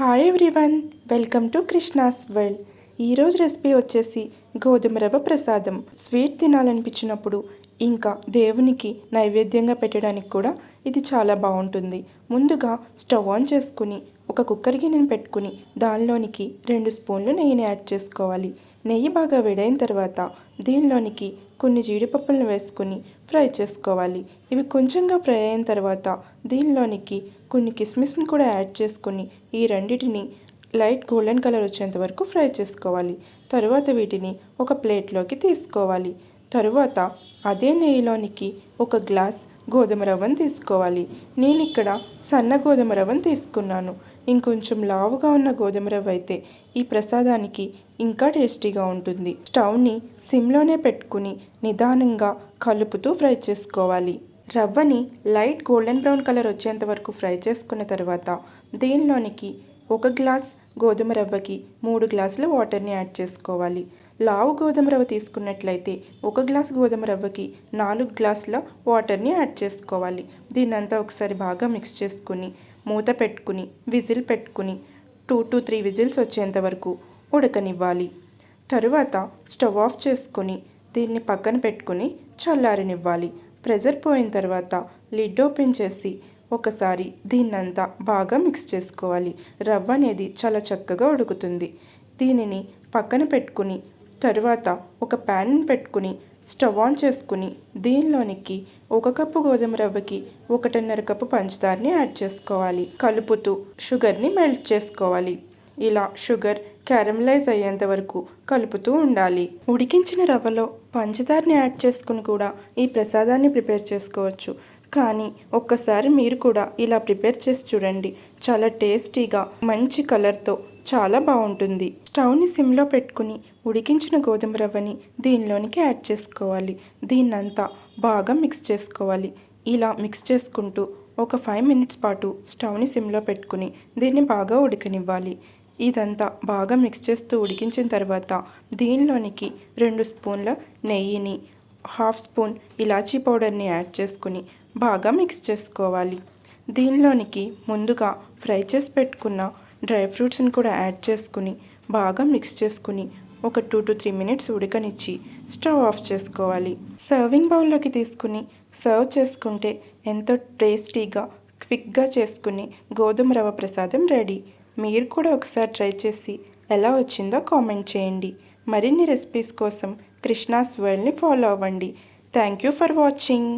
Hi everyone welcome to Krishna's world ఈరోజు recipe వచ్చేసి గోధుమ రవ్వ ప్రసాదం. స్వీట్ తినాలనిపించినప్పుడు ఇంకా దేవునికి నైవేద్యంగా పెట్టడానికి కూడా ఇది చాలా బాగుంటుంది. ముందుగా స్టవ్ ఆన్ చేసుకుని ఒక కుక్కర్ గిన్నెను పెట్టుకుని దానిలోనికి రెండు స్పూన్లు నెయ్యిని యాడ్ చేసుకోవాలి. నెయ్యి బాగా వేడైన తర్వాత దీనిలోనికి కొన్ని జీడిపప్పులను వేసుకుని ఫ్రై చేసుకోవాలి. ఇవి కొంచెంగా ఫ్రై అయిన తర్వాత దీనిలోనికి కొన్ని కిస్మిస్ని కూడా యాడ్ చేసుకొని ఈ రెండింటిని లైట్ గోల్డెన్ కలర్ వచ్చేంత వరకు ఫ్రై చేసుకోవాలి. తరువాత వీటిని ఒక ప్లేట్లోకి తీసుకోవాలి. తరువాత అదే నెయ్యిలోనికి ఒక గ్లాస్ గోధుమ రవ్వను తీసుకోవాలి. నేను ఇక్కడ సన్న గోధుమ రవ్వను తీసుకున్నాను. ఇంకొంచెం లావుగా ఉన్న గోధుమ రవ్వ అయితే ఈ ప్రసాదానికి ఇంకా టేస్టీగా ఉంటుంది. స్టవ్ని సిమ్లోనే పెట్టుకుని నిదానంగా కలుపుతూ ఫ్రై చేసుకోవాలి. రవ్వని లైట్ గోల్డెన్ బ్రౌన్ కలర్ వచ్చేంత వరకు ఫ్రై చేసుకున్న తర్వాత దీనిలోనికి ఒక గ్లాస్ గోధుమ రవ్వకి మూడు గ్లాసులు వాటర్ని యాడ్ చేసుకోవాలి. లావు గోధుమ రవ్వ తీసుకున్నట్లయితే ఒక గ్లాస్ గోధుమ రవ్వకి నాలుగు గ్లాసుల వాటర్ని యాడ్ చేసుకోవాలి. దీన్నంతా ఒకసారి బాగా మిక్స్ చేసుకుని మూత పెట్టుకుని విజిల్ పెట్టుకుని టూ టు త్రీ విజిల్స్ వచ్చేంత వరకు ఉడకనివ్వాలి. తరువాత స్టవ్ ఆఫ్ చేసుకొని దీన్ని పక్కన పెట్టుకుని చల్లారనివ్వాలి. ప్రెజర్ పోయిన తర్వాత లిడ్ ఓపెన్ చేసి ఒకసారి దీన్నంతా బాగా మిక్స్ చేసుకోవాలి. రవ్వ అనేది చాలా చక్కగా ఉడుకుతుంది. దీనిని పక్కన పెట్టుకుని తరువాత ఒక ప్యాన్ పెట్టుకుని స్టవ్ ఆన్ చేసుకుని దీనిలోనికి ఒక కప్పు గోధుమ రవ్వకి ఒకటిన్నర కప్పు పంచదారని యాడ్ చేసుకోవాలి. కలుపుతూ షుగర్ని మెల్ట్ చేసుకోవాలి. ఇలా షుగర్ క్యారమలైజ్ అయ్యేంత వరకు కలుపుతూ ఉండాలి. ఉడికించిన రవ్వలో పంచదారని యాడ్ చేసుకుని కూడా ఈ ప్రసాదాన్ని ప్రిపేర్ చేసుకోవచ్చు. కానీ ఒక్కసారి మీరు కూడా ఇలా ప్రిపేర్ చేసి చూడండి. చాలా టేస్టీగా మంచి కలర్తో చాలా బాగుంటుంది. స్టవ్ని సిమ్లో పెట్టుకుని ఉడికించిన గోధుమ రవ్వని దీనిలోనికి యాడ్ చేసుకోవాలి. దీన్నంతా బాగా మిక్స్ చేసుకోవాలి. ఇలా మిక్స్ చేసుకుంటూ ఒక ఫైవ్ మినిట్స్ పాటు స్టవ్ని సిమ్లో పెట్టుకుని దీన్ని బాగా ఉడకనివ్వాలి. ఇదంతా బాగా మిక్స్ చేస్తూ ఉడికించిన తర్వాత దీనిలోనికి రెండు స్పూన్ల నెయ్యిని హాఫ్ స్పూన్ ఇలాచీ పౌడర్ని యాడ్ చేసుకుని బాగా మిక్స్ చేసుకోవాలి. దీనిలోనికి ముందుగా ఫ్రై చేసి పెట్టుకున్న డ్రై ఫ్రూట్స్ని కూడా యాడ్ చేసుకుని బాగా మిక్స్ చేసుకుని ఒక టూ టు త్రీ మినిట్స్ ఉడకనిచ్చి స్టవ్ ఆఫ్ చేసుకోవాలి. సర్వింగ్ బౌల్లోకి తీసుకుని సర్వ్ చేసుకుంటే ఎంతో టేస్టీగా క్విక్గా చేసుకుని గోధుమ రవ్వ ప్రసాదం రెడీ. మీరు కూడా ఒకసారి ట్రై చేసి ఎలా వచ్చిందో కామెంట్ చేయండి. మరిన్ని రెసిపీస్ కోసం కృష్ణాస్ వరల్డ్ని ఫాలో అవ్వండి. Thank you for watching.